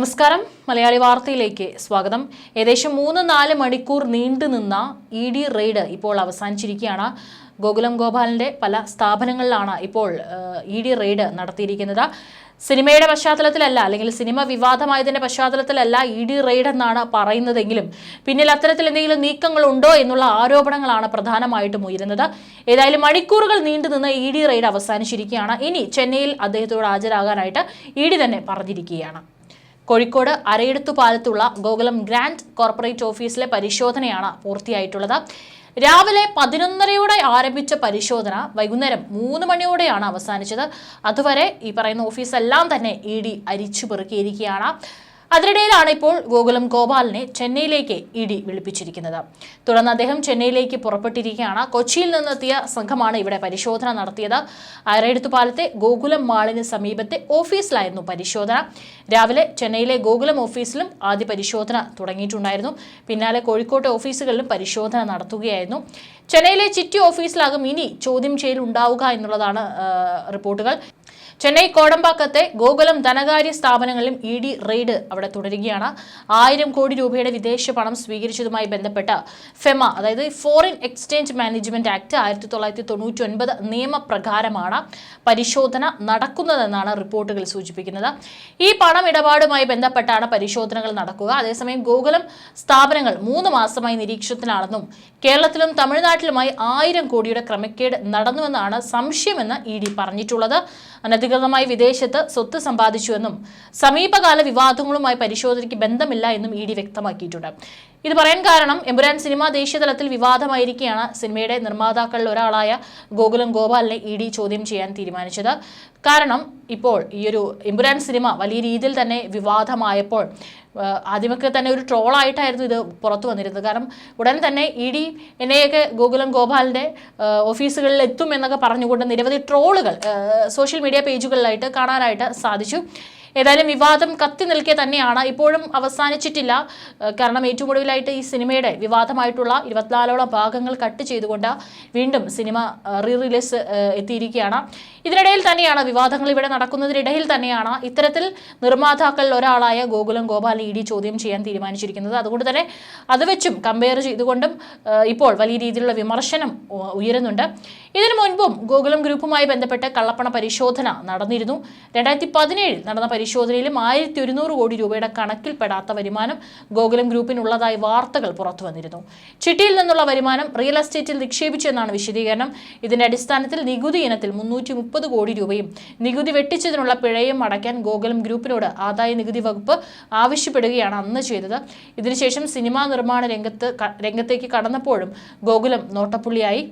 നമസ്കാരം. മലയാളി വാർത്തയിലേക്ക് സ്വാഗതം. ഏകദേശം മൂന്ന് നാല് മണിക്കൂർ നീണ്ടുനിന്ന ഇ ഡി റെയ്ഡ് ഇപ്പോൾ അവസാനിച്ചിരിക്കുകയാണ്. ഗോകുലം ഗോപാലിന്റെ പല സ്ഥാപനങ്ങളിലാണ് ഇപ്പോൾ ഇ ഡി റെയ്ഡ് നടത്തിയിരിക്കുന്നത്. സിനിമയുടെ പശ്ചാത്തലത്തിലല്ല അല്ലെങ്കിൽ സിനിമ വിവാദമായതിന്റെ പശ്ചാത്തലത്തിലല്ല ഇ ഡി റെയ്ഡ് എന്നാണ് പറയുന്നതെങ്കിലും പിന്നിൽ അത്തരത്തിൽ എന്തെങ്കിലും നീക്കങ്ങൾ ഉണ്ടോ എന്നുള്ള ആരോപണങ്ങളാണ് പ്രധാനമായിട്ടും ഉയരുന്നത്. ഏതായാലും മണിക്കൂറുകൾ നീണ്ടുനിന്ന് ഇ ഡി റെയ്ഡ് അവസാനിച്ചിരിക്കുകയാണ്. ഇനി ചെന്നൈയിൽ അദ്ദേഹത്തോട് ഹാജരാകാനായിട്ട് ഇ ഡി തന്നെ പറഞ്ഞിരിക്കുകയാണ്. കോഴിക്കോട് അരയിടത്തു പാലത്തുള്ള ഗോകുലം ഗ്രാൻഡ് കോർപ്പറേറ്റ് ഓഫീസിലെ പരിശോധനയാണ് പൂർത്തിയായിട്ടുള്ളത്. രാവിലെ പതിനൊന്നരയോടെ ആരംഭിച്ച പരിശോധന വൈകുന്നേരം മൂന്ന് മണിയോടെയാണ് അവസാനിച്ചത്. അതുവരെ ഈ പറയുന്ന ഓഫീസെല്ലാം തന്നെ ഇ ഡി അരിച്ചു പെറുക്കിയിരിക്കുകയാണ്. അതിനിടയിലാണ് ഇപ്പോൾ ഗോകുലം ഗോപാലിനെ ചെന്നൈയിലേക്ക് ഇ ഡി വിളിപ്പിച്ചിരിക്കുന്നത്. തുടർന്ന് അദ്ദേഹം ചെന്നൈയിലേക്ക് പുറപ്പെട്ടിരിക്കുകയാണ്. കൊച്ചിയിൽ നിന്നെത്തിയ സംഘമാണ് ഇവിടെ പരിശോധന നടത്തിയത്. അരയെടുത്തുപാലത്തെ ഗോകുലം മാളിന് സമീപത്തെ ഓഫീസിലായിരുന്നു പരിശോധന. രാവിലെ ചെന്നൈയിലെ ഗോകുലം ഓഫീസിലും ആദ്യ പരിശോധന തുടങ്ങിയിട്ടുണ്ടായിരുന്നു. പിന്നാലെ കോഴിക്കോട്ടെ ഓഫീസുകളിലും പരിശോധന നടത്തുകയായിരുന്നു. ചെന്നൈയിലെ ചിറ്റി ഓഫീസിലാകും ഇനി ചോദ്യം ചെയ്യൽ ഉണ്ടാവുക എന്നുള്ളതാണ് റിപ്പോർട്ടുകൾ. ചെന്നൈ കോടമ്പാക്കത്തെ ഗോകുലം ധനകാര്യ സ്ഥാപനങ്ങളിലും ഇ ഡി റെയ്ഡ് അവിടെ തുടരുകയാണ്. ആയിരം കോടി രൂപയുടെ വിദേശ പണം സ്വീകരിച്ചതുമായി ബന്ധപ്പെട്ട ഫെമ അതായത് ഫോറിൻ എക്സ്ചേഞ്ച് മാനേജ്മെന്റ് ആക്ട് ആയിരത്തി തൊള്ളായിരത്തി തൊണ്ണൂറ്റി ഒൻപത് നിയമപ്രകാരമാണ് പരിശോധന നടക്കുന്നതെന്നാണ് റിപ്പോർട്ടുകൾ സൂചിപ്പിക്കുന്നത്. ഈ പണം ഇടപാടുമായി ബന്ധപ്പെട്ടാണ് പരിശോധനകൾ നടക്കുക. അതേസമയം ഗോകുലം സ്ഥാപനങ്ങൾ മൂന്ന് മാസമായി നിരീക്ഷണത്തിലാണെന്നും കേരളത്തിലും തമിഴ്നാട്ടിലുമായി ആയിരം കോടിയുടെ ക്രമക്കേട് നടന്നുവെന്നാണ് സംശയമെന്ന് ഇ ഡി പറഞ്ഞിട്ടുള്ളത്. അനധികൃതമായി വിദേശത്ത് സ്വത്ത് സമ്പാദിച്ചുവെന്നും സമീപകാല വിവാദങ്ങളുമായി പരിശോധനയ്ക്ക് ബന്ധമില്ല എന്നും ഇ ഡി വ്യക്തമാക്കിയിട്ടുണ്ട്. ഇത് പറയാൻ കാരണം എമ്പുരാൻ സിനിമ ദേശീയതലത്തിൽ വിവാദമായിരിക്കെയാണ് സിനിമയുടെ നിർമ്മാതാക്കളിൽ ഒരാളായ ഗോകുലം ഗോപാലിനെ ഇ ഡി ചോദ്യം ചെയ്യാൻ തീരുമാനിച്ചത്. കാരണം ഇപ്പോൾ ഈയൊരു എമ്പുരാൻ സിനിമ വലിയ രീതിയിൽ തന്നെ വിവാദമായപ്പോൾ ആദ്യമൊക്കെ തന്നെ ഒരു ട്രോളായിട്ടായിരുന്നു ഇത് പുറത്തു വന്നിരുന്നത്. കാരണം ഉടൻ തന്നെ ഇ ഡി എന്നെയൊക്കെ ഗോകുലം ഗോപാലിന്റെ ഓഫീസുകളിൽ എത്തും എന്നൊക്കെ പറഞ്ഞുകൊണ്ട് നിരവധി ട്രോളുകൾ സോഷ്യൽ മീഡിയ പേജുകളിലായിട്ട് കാണാനായിട്ട് സാധിച്ചു. ഏതായാലും വിവാദം കത്തി നിൽക്കെ തന്നെയാണ്. ഇപ്പോഴും അവസാനിച്ചിട്ടില്ല. കാരണം ഏറ്റവും ഒടുവിലായിട്ട് ഈ സിനിമയുടെ വിവാദമായിട്ടുള്ള ഇരുപത്തിനാലോളം ഭാഗങ്ങൾ കട്ട് ചെയ്തുകൊണ്ട് വീണ്ടും സിനിമ റീ റിലീസ് എത്തിയിരിക്കുകയാണ്. ഇതിനിടയിൽ തന്നെയാണ് വിവാദങ്ങൾ ഇവിടെ നടക്കുന്നതിനിടയിൽ തന്നെയാണ് ഇത്തരത്തിൽ നിർമ്മാതാക്കളിൽ ഒരാളായ ഗോകുലം ഗോപാൽ ഇ ഡി ചോദ്യം ചെയ്യാൻ തീരുമാനിച്ചിരിക്കുന്നത്. അതുകൊണ്ട് തന്നെ അത് വെച്ചും കമ്പയർ ചെയ്തുകൊണ്ടും ഇപ്പോൾ വലിയ രീതിയിലുള്ള വിമർശനം ഉയരുന്നുണ്ട്. ഇതിനു മുൻപും ഗോകുലം ഗ്രൂപ്പുമായി ബന്ധപ്പെട്ട് കള്ളപ്പണ പരിശോധന നടന്നിരുന്നു. രണ്ടായിരത്തി പതിനേഴിൽ നടന്ന പരിശോധനയിലും ആയിരത്തി ഒരുന്നൂറ് കോടി രൂപയുടെ കണക്കിൽപ്പെടാത്ത വരുമാനം ഗോകുലം ഗ്രൂപ്പിനുള്ളതായി വാർത്തകൾ പുറത്തു വന്നിരുന്നു. ചിട്ടിയിൽ നിന്നുള്ള വരുമാനം റിയൽ എസ്റ്റേറ്റിൽ നിക്ഷേപിച്ചെന്നാണ് വിശദീകരണം. ഇതിന്റെ അടിസ്ഥാനത്തിൽ നികുതി ഇനത്തിൽ മുന്നൂറ്റി മുപ്പത് കോടി രൂപയും നികുതി വെട്ടിച്ചതിനുള്ള പിഴയും അടയ്ക്കാൻ ഗോകുലം ഗ്രൂപ്പിനോട് ആദായ നികുതി വകുപ്പ് ആവശ്യപ്പെടുകയാണ് അന്ന് ചെയ്തത്. ഇതിനുശേഷം സിനിമാ നിർമ്മാണ രംഗത്ത് രംഗത്തേക്ക് കടന്നപ്പോഴും ഗോകുലം നോട്ടപ്പുള്ളിയായി.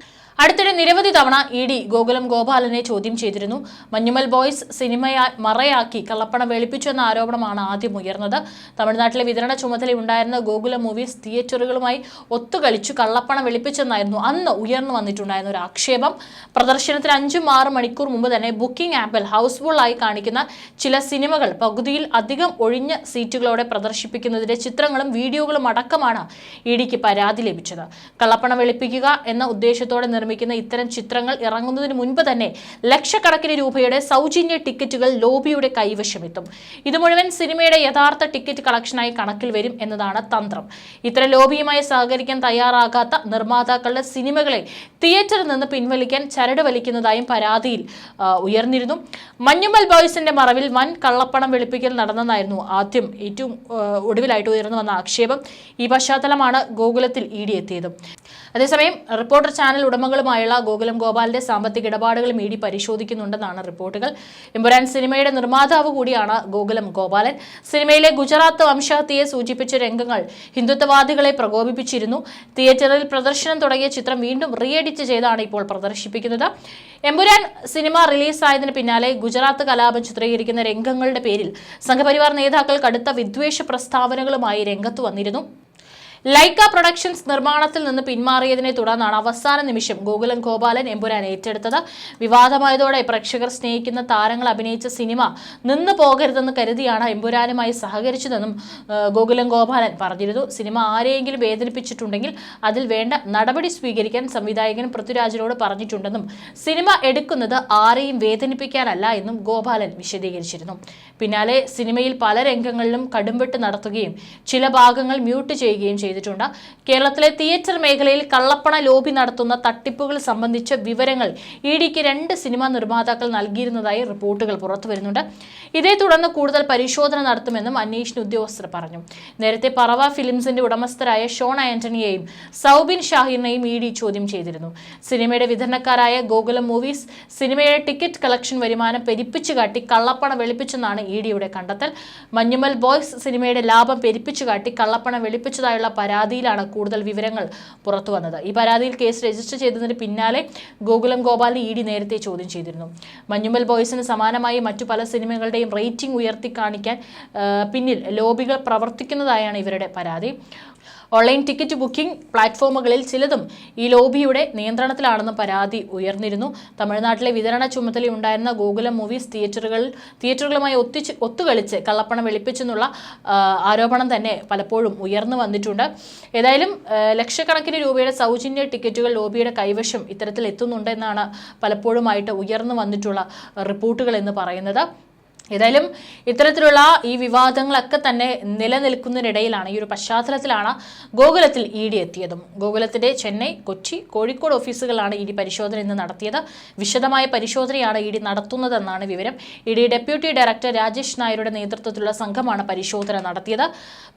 അടുത്തിടെ നിരവധി തവണ ഇ ഡി ഗോകുലം ഗോപാലനെ ചോദ്യം ചെയ്തിരുന്നു. മഞ്ഞുമൽ ബോയ്സ് സിനിമയാ മറയാക്കി കള്ളപ്പണം വെളുപ്പിച്ചു എന്ന ആരോപണമാണ് ആദ്യം ഉയർന്നത്. തമിഴ്നാട്ടിലെ വിതരണ ചുമതലയുണ്ടായിരുന്ന ഗോകുലം മൂവീസ് തിയേറ്ററുകളുമായി ഒത്തുകളിച്ചു കള്ളപ്പണം വെളുപ്പിച്ചെന്നായിരുന്നു അന്ന് ഉയർന്നു വന്നിട്ടുണ്ടായിരുന്ന ഒരു ആക്ഷേപം. പ്രദർശനത്തിന് അഞ്ചും ആറ് മണിക്കൂർ മുമ്പ് തന്നെ ബുക്കിംഗ് ആപ്പിൽ ഹൗസ്ഫുൾ ആയി കാണിക്കുന്ന ചില സിനിമകൾ പകുതിയിൽ അധികം ഒഴിഞ്ഞ സീറ്റുകളോടെ പ്രദർശിപ്പിക്കുന്നതിന്റെ ചിത്രങ്ങളും വീഡിയോകളും അടക്കമാണ് ഇ ഡിക്ക് പരാതി ലഭിച്ചത്. കള്ളപ്പണം വെളുപ്പിക്കുക എന്ന ഉദ്ദേശത്തോടെ നിർമ്മിക്കുന്ന ഇത്തരം ചിത്രങ്ങൾ ഇറങ്ങുന്നതിന് മുൻപ് തന്നെ ലക്ഷക്കണക്കിന് രൂപയുടെ സൗജന്യ ടിക്കറ്റുകൾ ലോബിയുടെ കൈവശമെത്തും. ഇത് മുഴുവൻ സിനിമയുടെ യഥാർത്ഥ ടിക്കറ്റ് കളക്ഷനായി കണക്കിൽ വരും എന്നതാണ് തന്ത്രം. ഇത്തരം ലോബിയുമായി സഹകരിക്കാൻ തയ്യാറാകാത്ത നിർമ്മാതാക്കളുടെ സിനിമകളെ തിയേറ്ററിൽ നിന്ന് പിൻവലിക്കാൻ ചരട് വലിക്കുന്നതായും പരാതിയിൽ ഉയർന്നിരുന്നു. മഞ്ഞുമൽ ബോയ്സിന്റെ മറവിൽ വൻ കള്ളപ്പണം വെളുപ്പിക്കൽ നടന്നതായിരുന്നു ആദ്യം ഏറ്റവും ഒടുവിലായിട്ട് ഉയർന്നു വന്ന ആക്ഷേപം. ഈ പശ്ചാത്തലമാണ് ഗോകുലത്തിൽ ഇ ഡി എത്തിയത്. അതേസമയം റിപ്പോർട്ടർ ചാനൽ ഉടമകളുമായുള്ള ഗോകുലം ഗോപാലിന്റെ സാമ്പത്തിക ഇടപാടുകളും ഇ ഡി പരിശോധിക്കുന്നുണ്ടെന്നാണ് റിപ്പോർട്ടുകൾ. എമ്പുരാൻ സിനിമയുടെ നിർമ്മാതാവ് കൂടിയാണ് ഗോകുലം ഗോപാലൻ. സിനിമയിലെ ഗുജറാത്ത് വംശഹത്യയെ സൂചിപ്പിച്ച രംഗങ്ങൾ ഹിന്ദുത്വവാദികളെ പ്രകോപിപ്പിച്ചിരുന്നു. തിയേറ്ററിൽ പ്രദർശനം തുടങ്ങിയ ചിത്രം വീണ്ടും റീ എഡിറ്റ് ചെയ്താണ് ഇപ്പോൾ പ്രദർശിപ്പിക്കുന്നത്. എമ്പുരാൻ സിനിമ റിലീസായതിന് പിന്നാലെ ഗുജറാത്ത് കലാപം ചിത്രീകരിക്കുന്ന രംഗങ്ങളുടെ പേരിൽ സംഘപരിവാർ നേതാക്കൾ കടുത്ത വിദ്വേഷ പ്രസ്താവനകളുമായി രംഗത്ത് വന്നിരുന്നു. ലൈക്ക പ്രൊഡക്ഷൻസ് നിർമ്മാണത്തിൽ നിന്ന് പിന്മാറിയതിനെ തുടർന്നാണ് അവസാന നിമിഷം ഗോകുലൻ ഗോപാലൻ എമ്പുരാൻ ഏറ്റെടുത്തത്. വിവാദമായതോടെ പ്രേക്ഷകർ സ്നേഹിക്കുന്ന താരങ്ങൾ അഭിനയിച്ച സിനിമ നിന്ന് പോകരുതെന്ന് കരുതിയാണ് എമ്പുരാനുമായി സഹകരിച്ചതെന്നും ഗോകുലം ഗോപാലൻ പറഞ്ഞിരുന്നു. സിനിമ ആരെയെങ്കിലും വേദനിപ്പിച്ചിട്ടുണ്ടെങ്കിൽ അതിൽ വേണ്ട നടപടി സ്വീകരിക്കാൻ സംവിധായകൻ പൃഥ്വിരാജിനോട് പറഞ്ഞിട്ടുണ്ടെന്നും സിനിമ എടുക്കുന്നത് ആരെയും വേദനിപ്പിക്കാനല്ല എന്നും ഗോപാലൻ വിശദീകരിച്ചിരുന്നു. പിന്നാലെ സിനിമയിൽ പല രംഗങ്ങളിലും കടുംവെട്ട് നടത്തുകയും ചില ഭാഗങ്ങൾ മ്യൂട്ട് ചെയ്യുകയും ചെയ്തിട്ടുണ്ട്. കേരളത്തിലെ തിയേറ്റർ മേഖലയിൽ കള്ളപ്പണ ലോബി നടത്തുന്ന തട്ടിപ്പുകൾ സംബന്ധിച്ച വിവരങ്ങൾ ഇ ഡിക്ക് രണ്ട് സിനിമാ നിർമ്മാതാക്കൾ നൽകിയിരുന്നതായി റിപ്പോർട്ടുകൾ പുറത്തുവരുന്നുണ്ട് ഇതേ തുടർന്ന് കൂടുതൽ പരിശോധന നടത്തുമെന്നും അന്വേഷണ ഉദ്യോഗസ്ഥർ പറഞ്ഞു. നേരത്തെ പറവ ഫിലിംസിന്റെ ഉടമസ്ഥരായ ഷോൺ ആന്റണിയെയും സൗബിൻ ഷാഹിറിനെയും ഇ ഡി ചോദ്യം ചെയ്തിരുന്നു. സിനിമയുടെ വിതരണക്കാരായ ഗോകുലം മൂവീസ് സിനിമയുടെ ടിക്കറ്റ് കളക്ഷൻ വരുമാനം പെരുപ്പിച്ചു കാട്ടി കള്ളപ്പണ വെളുപ്പിച്ചെന്നാണ് ഇ ഡിയുടെ കണ്ടെത്തൽ. മഞ്ഞുമൽ ബോയ്സ് സിനിമയുടെ ലാഭം പെരുപ്പിച്ചു കാട്ടി കള്ളപ്പണം വെളുപ്പിച്ചതായുള്ള പരാതിയിലാണ് കൂടുതൽ വിവരങ്ങൾ പുറത്തു വന്നത്. ഈ പരാതിയിൽ കേസ് രജിസ്റ്റർ ചെയ്തതിന് പിന്നാലെ ഗോകുലം ഗോപാലിനെ ഇ ഡി നേരത്തെ ചോദ്യം ചെയ്തിരുന്നു. മഞ്ഞുമൽ ബോയ്സിന് സമാനമായി മറ്റു പല സിനിമകളുടെയും റേറ്റിംഗ് ഉയർത്തി കാണിക്കാൻ പിന്നിൽ ലോബികൾ പ്രവർത്തിക്കുന്നതായാണ് ഇവരുടെ പരാതി. ഓൺലൈൻ ടിക്കറ്റ് ബുക്കിംഗ് പ്ലാറ്റ്ഫോമുകളിൽ ചിലതും ഈ ലോബിയുടെ നിയന്ത്രണത്തിലാണെന്ന് പരാതി ഉയർന്നിരുന്നു. തമിഴ്നാട്ടിലെ വിതരണ ചുമതലയുണ്ടായിരുന്ന ഗോകുലം മൂവീസ് തിയേറ്ററുകൾ തിയേറ്ററുകളുമായി ഒത്തിച്ച് ഒത്തുകളിച്ച് കള്ളപ്പണം വെളുപ്പിച്ചെന്നുള്ള ആരോപണം തന്നെ പലപ്പോഴും ഉയർന്നു വന്നിട്ടുണ്ട്. ഏതായാലും ലക്ഷക്കണക്കിന് രൂപയുടെ സൗജന്യ ടിക്കറ്റുകൾ ലോബിയുടെ കൈവശം ഇത്തരത്തിൽ എത്തുന്നുണ്ടെന്നാണ് പലപ്പോഴുമായിട്ട് ഉയർന്നു വന്നിട്ടുള്ള റിപ്പോർട്ടുകൾ എന്ന് പറയുന്നത്. ഏതായാലും ഇത്തരത്തിലുള്ള ഈ വിവാദങ്ങളൊക്കെ തന്നെ നിലനിൽക്കുന്നതിനിടയിലാണ് ഈ ഒരു പശ്ചാത്തലത്തിലാണ് ഗോകുലത്തിൽ ഇ ഡി എത്തിയതും. ഗോകുലത്തിന്റെ ചെന്നൈ കൊച്ചി കോഴിക്കോട് ഓഫീസുകളാണ് ഇ ഡി പരിശോധന ഇന്ന് നടത്തിയത്. വിശദമായ പരിശോധനയാണ് ഇ ഡി നടത്തുന്നതെന്നാണ് വിവരം. E D deputy director Rajesh നായരുടെ നേതൃത്വത്തിലുള്ള സംഘമാണ് പരിശോധന നടത്തിയത്.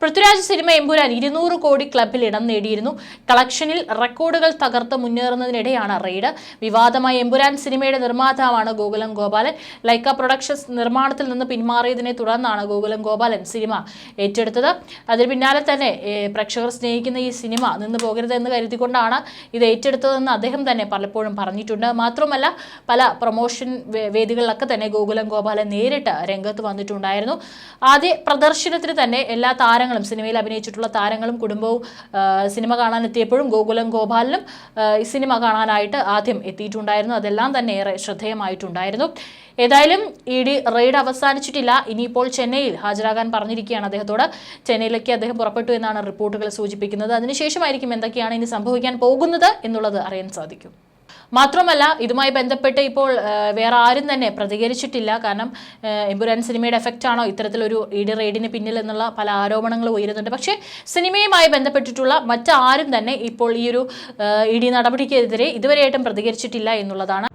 പൃഥ്വിരാജ് സിനിമ എമ്പുരാൻ ഇരുന്നൂറ് കോടി ക്ലബിൽ ഇടം നേടിയിരുന്നു. കളക്ഷനിൽ റെക്കോർഡുകൾ തകർത്ത് മുന്നേറുന്നതിനിടെയാണ് റെയ്ഡ്. വിവാദമായ എമ്പുരാൻ സിനിമയുടെ നിർമ്മാതാവാണ് ഗോകുലം ഗോപാലൻ. ലൈക്ക പ്രൊഡക്ഷൻസ് നിർമ്മാണത്തിൽ നിന്ന് പിന്മാറിയതിനെ തുടർന്നാണ് ഗോകുലം ഗോപാലൻ സിനിമ ഏറ്റെടുത്തത്. അതിന് പിന്നാലെ തന്നെ പ്രേക്ഷകർ സ്നേഹിക്കുന്ന ഈ സിനിമ നിന്ന് പോകരുതെന്ന് കരുതിക്കൊണ്ടാണ് ഇത് ഏറ്റെടുത്തതെന്ന് അദ്ദേഹം തന്നെ പലപ്പോഴും പറഞ്ഞിട്ടുണ്ട്. മാത്രമല്ല പല പ്രൊമോഷൻ വേദികളിലൊക്കെ തന്നെ ഗോകുലം ഗോപാലൻ നേരിട്ട് രംഗത്ത് വന്നിട്ടുണ്ടായിരുന്നു. ആദ്യ പ്രദർശനത്തിന് തന്നെ എല്ലാ താരങ്ങളും സിനിമയിൽ അഭിനയിച്ചിട്ടുള്ള താരങ്ങളും കുടുംബവും സിനിമ കാണാനെത്തിയപ്പോഴും ഗോകുലം ഗോപാലനും സിനിമ കാണാനായിട്ട് ആദ്യം എത്തിയിട്ടുണ്ടായിരുന്നു. അതെല്ലാം തന്നെ ഏറെ ശ്രദ്ധേയമായിട്ടുണ്ടായിരുന്നു. ഏതായാലും ഇ ഡി റെയ്ഡ് അവസാനിച്ചിട്ടില്ല. ഇനിയിപ്പോൾ ചെന്നൈയിൽ ഹാജരാകാൻ പറഞ്ഞിരിക്കുകയാണ് അദ്ദേഹത്തോട്. ചെന്നൈയിലേക്ക് അദ്ദേഹം പുറപ്പെട്ടു എന്നാണ് റിപ്പോർട്ടുകൾ സൂചിപ്പിക്കുന്നത്. അതിനുശേഷമായിരിക്കും എന്തൊക്കെയാണ് ഇനി സംഭവിക്കാൻ പോകുന്നത് എന്നുള്ളത് അറിയാൻ സാധിക്കും. മാത്രമല്ല ഇതുമായി ബന്ധപ്പെട്ട് ഇപ്പോൾ വേറെ ആരും തന്നെ പ്രതികരിച്ചിട്ടില്ല. കാരണം എംബുരാൻ സിനിമയുടെ എഫക്റ്റ് ആണോ ഇത്തരത്തിലൊരു ഇ ഡി റെയ്ഡിന് പിന്നിൽ എന്നുള്ള പല ആരോപണങ്ങൾ ഉയരുന്നുണ്ട്. പക്ഷേ സിനിമയുമായി ബന്ധപ്പെട്ടിട്ടുള്ള മറ്റാരും തന്നെ ഇപ്പോൾ ഈ ഒരു ഇ ഡി നടപടിക്കെതിരെ ഇതുവരെയായിട്ടും പ്രതികരിച്ചിട്ടില്ല എന്നുള്ളതാണ്